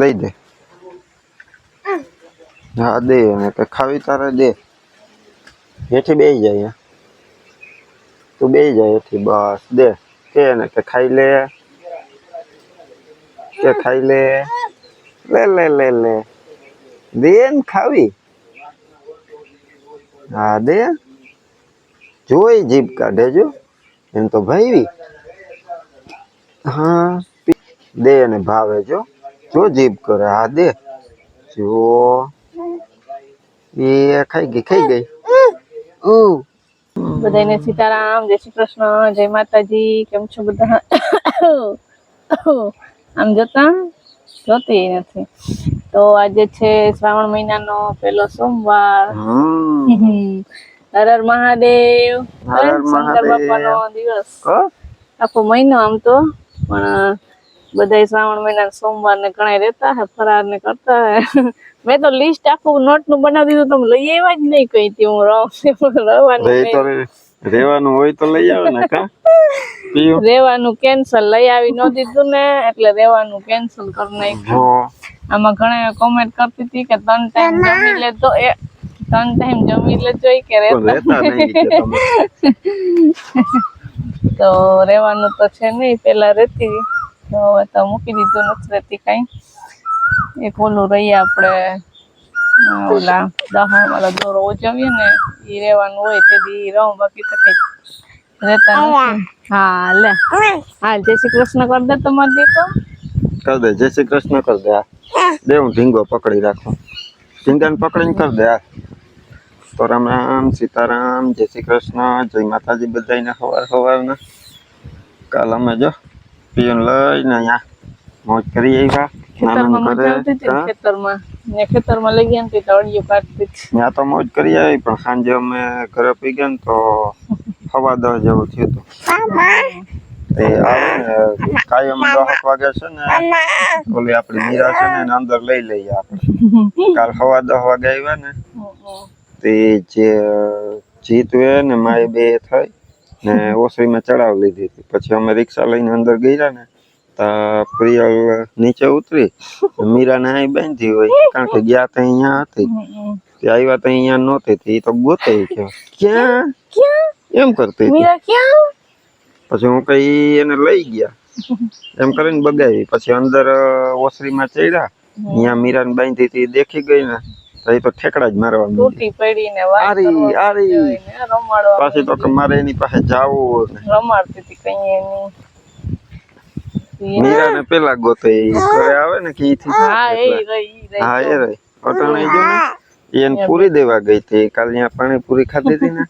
દઈ દે. હા, દે અને કે ખાવી તારે દે. હેઠી બે જાય. તું બે જાય હેઠી, બસ, દે. કે એને કે ખાઈ લે. કે ખાઈ લે. લે લે લે લે. દે ને ખાવી. હા, દે. જોઈ જીભ કાઢે જો. એમ તો ભાઈ હા દે અને ભાવે જો. જો જીભ કરે હા દે. જો એ ખાઈ ગઈ ખાઈ ગઈ. બધાને સીતારામ જય શ્રી કૃષ્ણ જય માતાજી કેમ છો બધા? આમ જોતા જોતી નથી. તો આજે છે શ્રાવણ મહિનાનો પહેલો સોમવાર. હર હર મહાદેવ. શંકર બાપાનો દિવસ. આખો મહિનો આમ તો પણ બધા શ્રાવણ મહિના સોમવાર ને ઘણા રહેતા હે ફરાર ને કરતા હે. મેં તો લિસ્ટ આખું નોટનું બનાવી દીધું તમે લઈ આવ્યા જ નહીં કઈ થી હું રહું રવાનું રેવાનું હોય તો લઈ આવે ને કા? પીયું રેવાનું કેન્સલ લઈ આવી ન દીધું ને એટલે રેવાનું કેન્સલ કરી નાખ્યું. આમાં ઘણા કોમેન્ટ કરતી હતી કે ત્રણ ટાઈમ જમી લેતો એ ત્રણ ટાઈમ જમી લેજો કે રહેતા નહીં તો રેવાનું તો છે નહીં પેલા રહેતી. તો હવે તો મૂકી દીધું નથી રહેતી કાંઈ. એક ઓલું રહીએ આપણે. ઓલા દહણ વાળા દોરો ઉજવીએ ને એ રેવાનું હોય તે દી રહું, બાકી તો કઈ રહેતા હા, લે. હા, જય શ્રી કૃષ્ણ કર દે તમારે દીકરો. કર દે, જય શ્રી કૃષ્ણ કર દે દે હું ઢીંગો પકડી રાખું. ઢીંગાને પકડીને કર દે તો રામ રામ, સીતારામ, જય શ્રી કૃષ્ણ, જય માતાજી બધાને સવાર સવારના કાલ અમે જો પીઓને લઈને અહીંયા મોજ કરી આવ્યા ખેતરમાં કરે ખેતરમાં ને ખેતરમાં લઈ ગયા ને તળિયું કાઢતી ત્યાં તો મોજ કરી આવી પણ સાંજે અમે ઘરે પી ગયા ને તો હવા દસ જેવું થયું હતું તે આવે ને કાયમ દસ વાગે છે ને ઓલી આપણી મીરા છે ને એને અંદર લઈ લઈએ આપણે કાલ હવા દહ વાગે આવ્યા ને તે જે જીતવે ને માય બે થઈ ને ઓસરીમાં ચડાવી લીધી હતી. પછી અમે રિક્ષા લઈને અંદર ગયા ને તા પ્રિયલ નીચે ઉતરી મીરાને અહીં બાંધી હોય કારણ કે ગયા તો અહીંયા હતી. તે આવ્યા તો અહીંયા નહોતી તે તો ગોતે કે ક્યાં? એમ કરતી હતી. પછી હું કઈ એને લઈ ગયા. એમ કરીને બગાવી પછી અંદર ઓસરીમાં ચડ્યા. અહીંયા મીરાને બાંધી હતી દેખી ગઈ ને એ તો ઠેકડા જ મારવા તૂટી પડી ને આરી, આરી. પાછી તો કે મારે એની પાસે જાવું રમાડતી હતી કઈ એની. મીરાને પેલા ગોતે ઘરે આવે ને કે થી હા એ રહી હા એ રહી. અટાણે જો ને? એને પૂરી દેવા ગઈ હતી. કાલ ત્યાં પાણી પૂરી ખાધી હતી ને.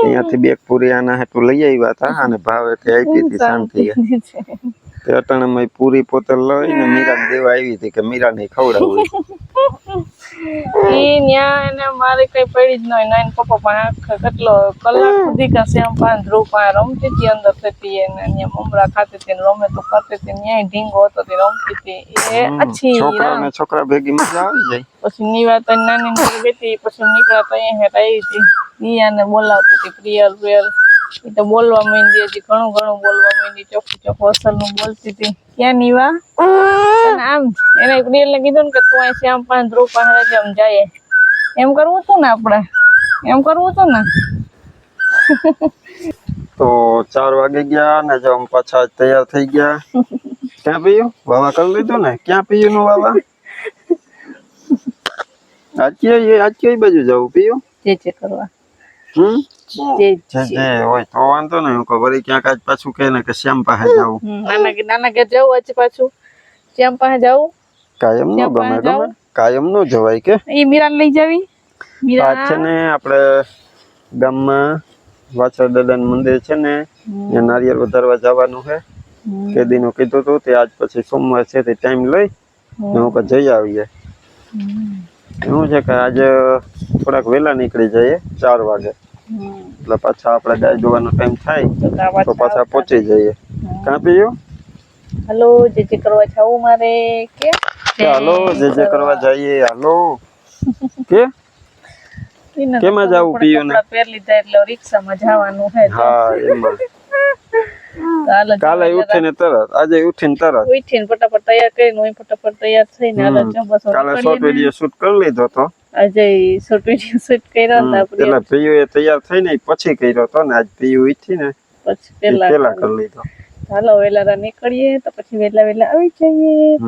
ત્યાંથી બે પૂરી આના હાટુ લઈ આવ્યા હતા અને ભાવે તે આપી હતી શાંતિ તે અટાણામાં પૂરી પોતે લઈને મીરા દેવા આવી હતી કે મીરા ને ખવડાવું. ઈ ન્યા એને મારે કઈ પડી જ ન હોય. નાઈન પપ્પા પણ આખા કેટલો કલાક સુધી કે શ્યામ પાન ધ્રુવ પાન રમતી હતી અંદર થતી એને ન્યા મમરા ખાતી હતી રમે તો કરતી હતી ન્યાય ઢીંગો હતો તે રમતી હતી એ અચ્છી છોકરા ને છોકરા ભેગી મજા આવી જાય. પછી નીવા તો નાની નાની બેટી પછી નીકળ્યા તો અહીંયા હેઠ આવી હતી. દિયાને બોલાવતી હતી પ્રિયલ પ્રિયલ એ તો બોલવા માંડી હતી ઘણું ઘણું બોલવા માંડી ચોખ્ખું ચોખ્ખું અસલનું બોલતી હતી. ક્યાં નીવા? આમ એને પ્રિયલ ને કીધું ને કે તું અહીં શ્યામ પણ ધ્રુવ પાસે જેમ જાય. એમ કરવું હતું ને આપણે એમ કરવું હતું ને? તો ચાર વાગે ગયા ને જો અમે પાછા તૈયાર થઈ ગયા. ક્યાં પીયું? વાવા કરી લીધું ને? ક્યાં પીયું નું વાવા? આજ આજ કઈ બાજુ જવું. પીયું? જે જે કરવા. હમ? હોય તો વાંધો નહીં. હું ખબર ક્યાંક આજ પાછું કે ને કે શ્યામ પાસે જવું. નાના કે નાના કે જવું હજી પાછું. શ્યામ પાસે જવું કાયમ નો ગમે ગમે. કાયમ નો જવાય કે. એ મીરાને લઈ જાવી? મીરા? છે ને આપણે ગામમાં વાછર દાદાનું મંદિર છે ને ત્યાં નારિયેળ વધારવા જવાનું છે. તે દીનું કીધું હતું તે આજ પછી સોમવાર છે તે ટાઈમ લઈ ને હું કહું જઈ આવીએ. એવું છે કે આજે થોડાક વહેલા નીકળી જઈએ ચાર વાગે. એટલે પાછા આપણે ગાય જોવાનો ટાઈમ થાય તો પાછા પહોંચી જઈએ. કાં પીયું? હલો જે જે કરવા જાવ મારે કે? કે જે જે કરવા જઈએ હાલો. કે? કેમાં જાવું પડે પિયુને? કપડાં લીધા એટલે રિક્ષામાં જવાનું હે હા એમાં કાલે ઉઠીને તરત આજે ઉઠીને તરત. ઉઠીને ફટાફટ તૈયાર કરીને હું ફટાફટ તૈયાર થઈને હાલો જો બસ કાલે શોર્ટ વિડિયો શૂટ કરી લીધો તો. આજે શોર્ટ વિડિયો શૂટ કર્યો હમ, આપણે. પેલા પીયુ એ તૈયાર થઈને પછી કર્યો તો ને આજ પીયુ ઉઠીને પછી પેલા કરી લીધો. હાલો વેલા નીકળીએ તો પછી વેલા વેલા આવી જઈએ.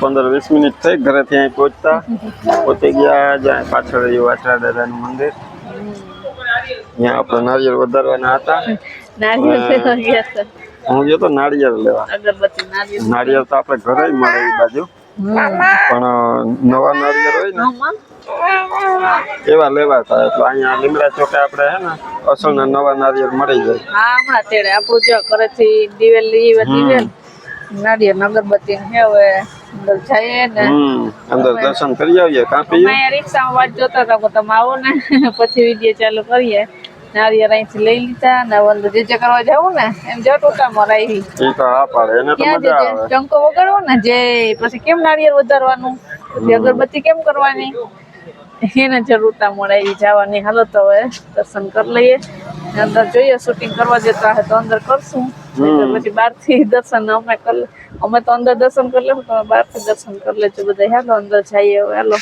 પંદર વીસ મિનિટ થઈ ઘરેથી અહીં પહોંચતા. પહોંચી ગયા જ્યાં પાછળ રહ્યું વાછરા દાદાનું મંદિર. ત્યાં આપણે નારિયેળ વધારવાના હતા. હું ગયો તો નારિયેળ લેવા. નારિયેળ. તો આપણે ઘરે મળે એ બાજુ. પણ નવા નારિયેળ હોય ને એવા લેવા હતા. એટલે અહીંયા લીમડા ચોકે આપણે હે ને અસલના નવા નારિયેળ મળી જાય. હા હમણાં તેડે આપણું જો ઘરેથી દિવેલ લઈએ દિવેલ. નારિયેળ અગરબત્તી હવે. અંદર જઈએ ને અંદર દર્શન કરી આવીએ કાપી રિક્ષામાં વાત જોતા હતા કે તમે આવો ને. પછી વીડિયો ચાલુ કરીએ. નારિયેળ અહીંથી લઈ લીધા ને અંદર જે જે કરવા જવું ને એમ જો ટોટામાં આવી એ તો હા પાડે એને તો મજા આવે. ટંકો વગાડવો ને જે પછી કેમ નારિયેળ વધારવાનું? અગરબત્તી કેમ કરવાની? એને જરૂરતા મળે જવાની. હાલત હવે દર્શન કરી લઈએ. અંદર જોઈએ શૂટિંગ કરવા જતા હોય તો અંદર કરશું. પછી બારથી દર્શન અમે કરી અમે તો અંદર દર્શન કરી લે બહારથી દર્શન કરી લેજો બધા. હાલો, અંદર જઈએ હવે, હાલો.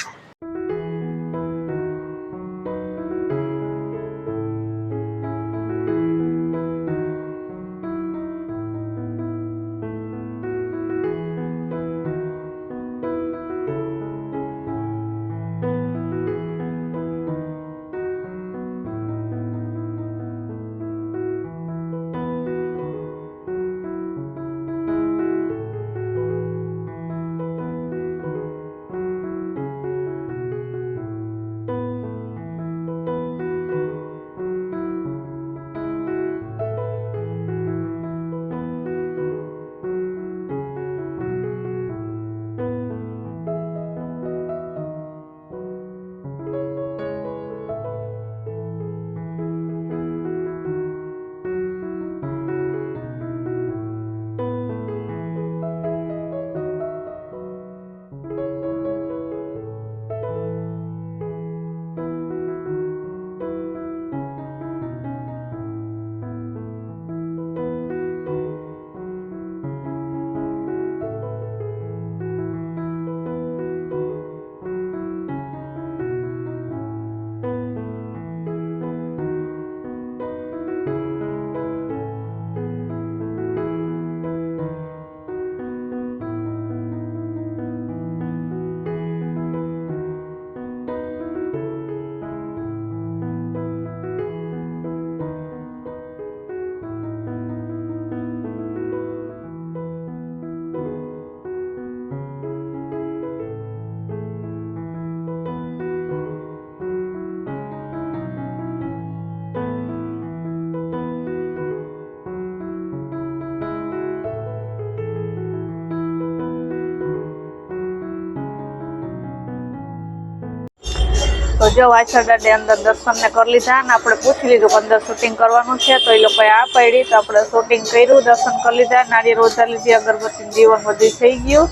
તો જો વાછળ દાદે અંદર દર્શન ને કરી લીધા ને આપણે પૂછી લીધું કે અંદર શૂટિંગ કરવાનું છે તો એ લોકોએ આ પડી તો આપણે શૂટિંગ કર્યું દર્શન કરી લીધા નારિયેળ રોજા લીધી અગરબત્તી જીવન બધું થઈ ગયું.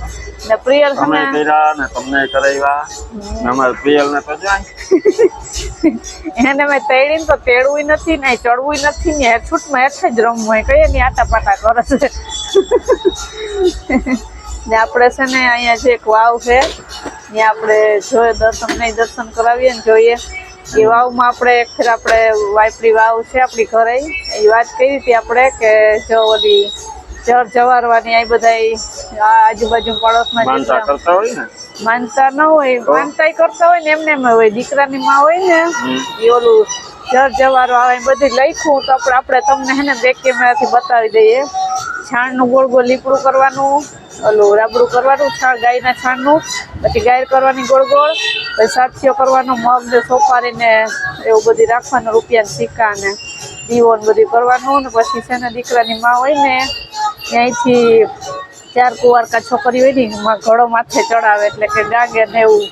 ને પ્રિયલ તમે કર્યા ને તમને કરાવ્યા. ને અમારે પ્રિયલ ને તો એને મેં તેડી તો તેડવું નથી ને ચડવું નથી ને છૂટમાં હેઠ જ રમવું હોય કહીએ ને આટા પાટા કરે છે. ને આપણે છે ને અહીંયા જે એક વાવ છે ત્યાં આપણે જોઈએ દર્શન નહીં દર્શન કરાવીએ ને જોઈએ. એ વાવમાં આપણે એક ફેર આપણે વાયપડી વાવ છે આપણી ઘરે. એ વાત કરી હતી આપણે કે જો ઓલી જળ જવારવાની આ બધા આજુબાજુ પડોશમાં માનતા જેટલા કરતા હોય ને? માનતા ન હોય માનતા કરતા હોય ને એમને એમ હોય દીકરાની માં હોય ને એ ઓલું જર જવારો આવે બધું બધી લખ્યું તો આપણે આપણે તમને હે ને બે કેમેરાથી બતાવી દઈએ. છાણનું ગોળ ગોળ લીપડું કરવાનું. ઓલું રાબડું કરવાનું છાણ ગાયના છાણનું, પછી ગાયર કરવાની ગોળ ગોળ, પછી સાથીઓ કરવાનો મગ ને સોપારીને એવું બધું રાખવાનું, રૂપિયા સિક્કા ને દીવો ને બધું કરવાનું ને પછી છે ને દીકરાની માં હોય ને ત્યાંથી ચાર કુંવારકા છોકરી હોય ને એમાં ઘડો માથે ચડાવે, એટલે કે ગાગે ને એવું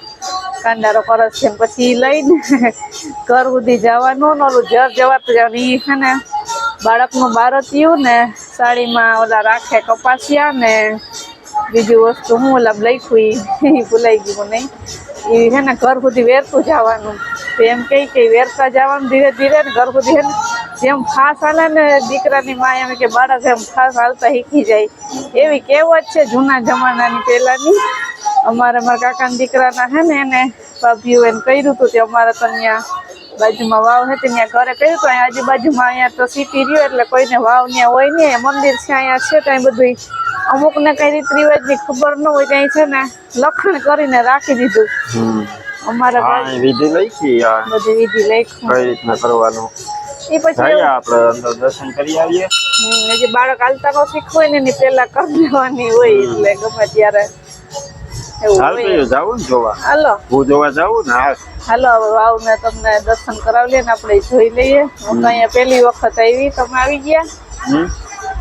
કાંડારો કરસ છે પછી લઈને ઘર સુધી જવાનું ને ઓલું જર જવાતું જવાનું એ છે ને બાળકનું બારતિયું ને સાડીમાં ઓલા રાખે કપાસિયા ને બીજું વસ્તુ હું ઓલા લખ્યું એ ભૂલાઈ ગયું નહીં. એ હે ને ઘર સુધી વેરતું જવાનું. તો એમ કહી કે વેરતા જવાનું ધીરે ધીરે ને ઘર સુધી ને. જેમ ફાસ હાલે ને દીકરાની માં એમ કે બાળક એમ ફાસ હાલતા શીખી જાય. એવી કહેવત છે જૂના જમાનાની પહેલાંની. અમારે મારા કાકાના દીકરાના હે ને એને ભાભીઓ એને કર્યું હતું તે અમારે તો ત્યાં બાજુમાં વાવ હતી ત્યાં ઘરે કહ્યું તો. અહીંયા આજુબાજુમાં અહીંયા તો સિટી રહ્યો એટલે કોઈને વાવ ત્યાં હોય નહીં. મંદિર છે, અહીંયા છે, ત્યાં બધું અમુકને કઈ રીત રિવાજની ખબર ન હોય ત્યાં છે ને લખણ કરીને રાખી દીધું. અમારા અમારે વિધિ લખી બધી વિધિ લખ્યું કઈ રીતના કરવાનું? એ પછી આપણે અંદર દર્શન કરી આવીએ. જે બાળક હાલતા નો શીખવું હોય ને એની પેલા કરી દેવાની હોય એટલે ગમે ત્યારે ને ને ને દર્શન કરાવી ને આપણે જોઈ લઈએ. હું તો અહીંયા પેલી વખત આવી તમે આવી ગયા? હમ?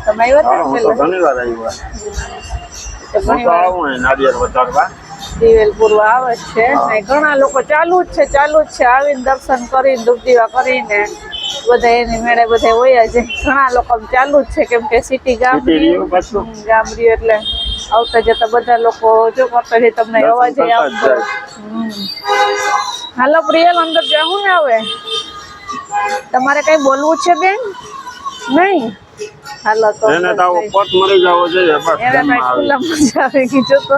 તમે આવ્યા હા તો ઘણી વાર આવ્યો. આવું નારિયેળ વધારવા. દિવેલ પૂરવા આવે છે. ને ઘણા લોકો ચાલુ જ છે ચાલુ જ છે. આવીને દર્શન કરીને ધૂપ દીવા કરીને બધા એની મેળે બધા હોય છે ઘણા લોકો ચાલુ જ છે કેમ કે સિટી ગામ સિટી રહ્યું. પાછું. હમ, ગામ એટલે આવતા જતા બધા લોકો જો કરતા છે તમને અવાજ આવતો. હાલો પ્રિયલ અંદર જાઉં ને હવે? તમારે કઈ બોલવું છે બેન? નહીં? હાલો તો એને તો પટ મરી જવો જોઈએ બસ આવી. ગઈ તો.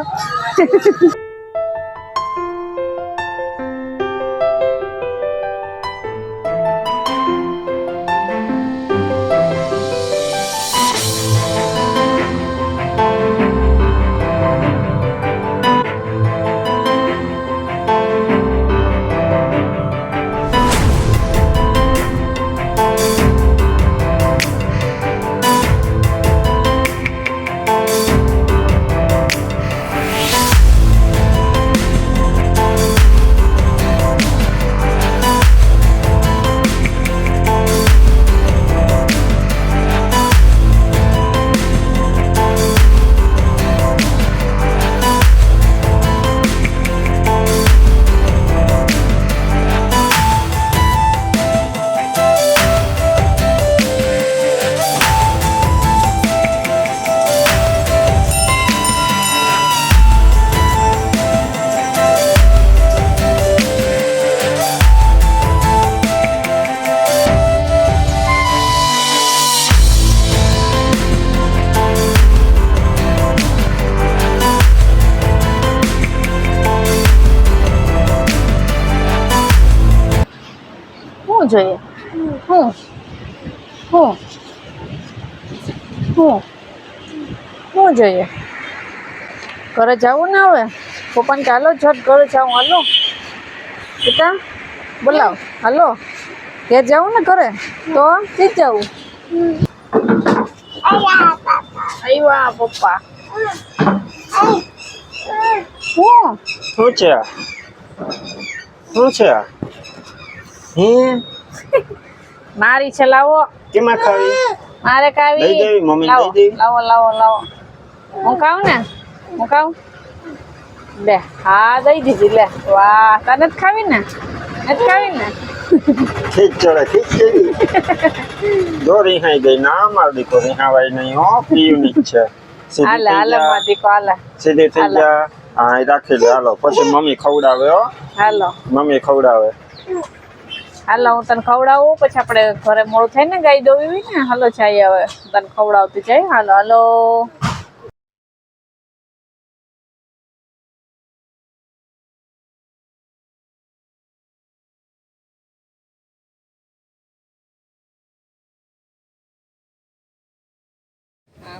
શું જોઈએ? હું? હું? હું? શું જોઈએ? ઘરે જવું ને હવે પપ્પાને ચાલો હાલો ઘરે જાઉં. હાલો. બેટા બોલાવ. હાલો. ઘેર જાઉં ને ઘરે? તો ઠીક જવું આવ્યા પપ્પા. શું શું છે શું છે? હે? મારી છે લાવો. કેમાં ખાવી? મારે ખાવી. લઈ દેવી, મમ્મી લઈ દેવી. લાવો લાવો લાવો. હું ખાઉં ને? હું ખાઉં? લે હા દઈ દીધી લે. વાહ તને જ ખાવી ને? નથી ખાવી ને? ખીચ ચડે ખીચ ચડી. જો રીહાઈ ગઈ. ના માર દીકો રીહાવાય નહીં હો. પીવની છે. હાલે હાલે મારી દીકો હાલે. સીધી થઈ જા. હા રાખી દે હાલો. પછી મમ્મી ખવડાવે હો. હાલો. મમ્મી ખવડાવે. હાલો, હું તને ખવડાવું, પછી આપણે ઘરે મોડું થાય ને ગાય દોવી ને, હાલો જાય હવે તને ખવડાવતી જાય હાલો હાલો.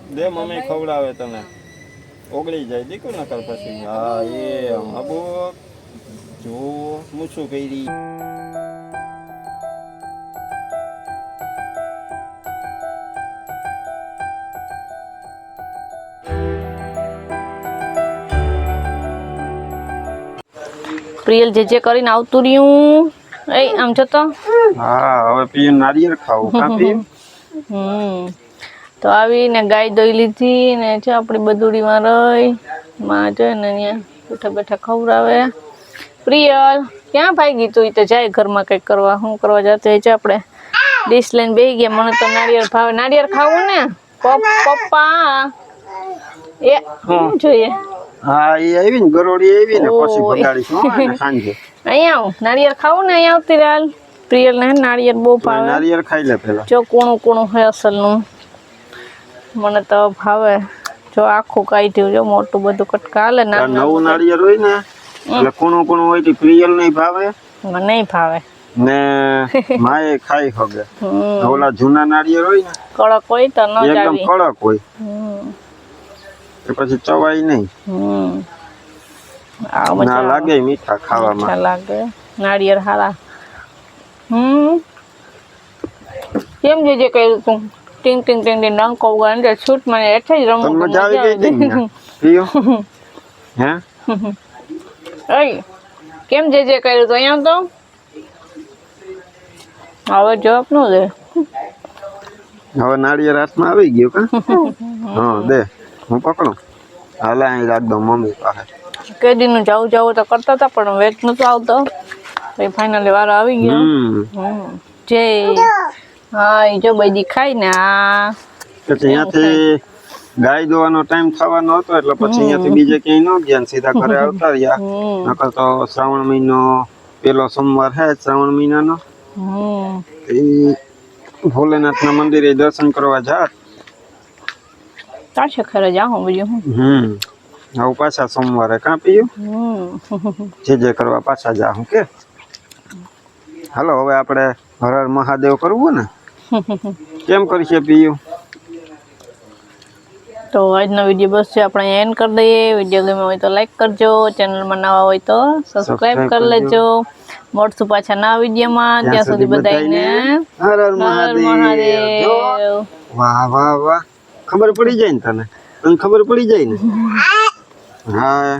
દે મમ્મી, ખવડાવે તને. ઓગળી જાય દીકું નકર પછી. હા, એ હબો. જો મૂછું કરી પ્રિયલ જે જે કરીને આવતું રહ્યું. એ આમ જતો હા હવે પીએ નારિયેળ ખાવું. કાપી હમ. તો આવીને ગાય દોઈ લીધી ને છે આપણી બધુડીમાં રહી. માં જો ને અહીંયા બેઠા બેઠા ખવડાવે. પ્રિયલ ક્યાં ભાગી તું? એ તો જાય ઘરમાં કંઈક કરવા. શું કરવા જતો? હોય છે આપણે ડીશ લઈને બેસી ગયા. મને તો નારિયેળ ભાવે. નારિયેળ ખાવું ને? પપ- પપ્પા. એ શું જોઈએ? હા એ આવી ને ગરોળી આવી ને પછી. બગાડીશું સાંજે. અહીંયા આવ નાળિયેર ખાવું ને અહીંયા આવતી રાલ પ્રિયલ ને નાળિયેર બહુ ભાવે. નારિયેળ ખાઈ લે પેલા જો કૂણું કૂણું હોય અસલનું. મને તો ભાવે. જો આખું કાઢ્યું જો મોટું બધું કટકા હાલે આ નવું નારિયેળ હોય ને એટલે કુણું કુણું હોય તો પ્રિયલ નહીં ભાવે. મને નહીં ભાવે. ને માએ ખાઈ હગે ઓલા જૂના નાળિયેર હોય ને કડક હોય તો ન એકદમ કડક હોય. પછી ચવાય નહીં. હમ. ના લાગે મીઠા ખાવામાં. લાગે. નાળિયેર હારા. હમ. કેમ જે જે કર્યું તું ટીંગ ટીંગ ટીંગ ટીંગ ડંક વગાડે ને છૂટ મને એટલે જ રમવું મજા આવી ગઈ પીયો હે? અય. કેમ જે જે કર્યું તો અહીંયા તો? હવે જવાબ નો દે. હવે નાળિયેર હાથમાં આવી ગયું કા? હા દે. હું પકડું હાલ અહીં રાખ દઉં મમ્મી પાસે. કેદીનું જાવું જાવું તો કરતા હતા પણ વેટ નતો આવતો. પછી ફાઇનલી વારો આવી ગયો. જે હા એ જો બધી ખાઈ ને આ. અહીંયાથી ગાય દોવાનો ટાઈમ થવાનો હતો એટલે પછી અહીંયાથી બીજે ક્યાંય ન ગયા ને સીધા ઘરે આવતા રહ્યા. નકર તો શ્રાવણ મહિનો પેલો સોમવાર હે શ્રાવણ મહિનાનો. એ ભોલેનાથના મંદિરે દર્શન કરવા જાત. તાશે ખરે જાઉં બીજું હું. હમ. હવે પાછા સોમવારે કાં પીયું? હમ. જે જે કરવા પાછા જા હું કે? હાલો હવે આપણે હર હર મહાદેવ કરવું ને? કેમ કરશે પીયું? તો આજનો વીડિયો બસ છે આપણે એન્ડ કરી દઈએ. વીડિયો ગમે હોય તો લાઈક કરજો. ચેનલમાં નવા હોય તો સબસ્ક્રાઇબ Subscribe કરી કરજો. લેજો. મળશું પાછા નવા વિડીયોમાં. ત્યાં સુધી બધાને હર હર હર મહાદેવ. જો. મહાદેવ. વાહ વાહ વાહ. ખબર પડી જાય ને તને? તને ખબર પડી જાય ને? હા.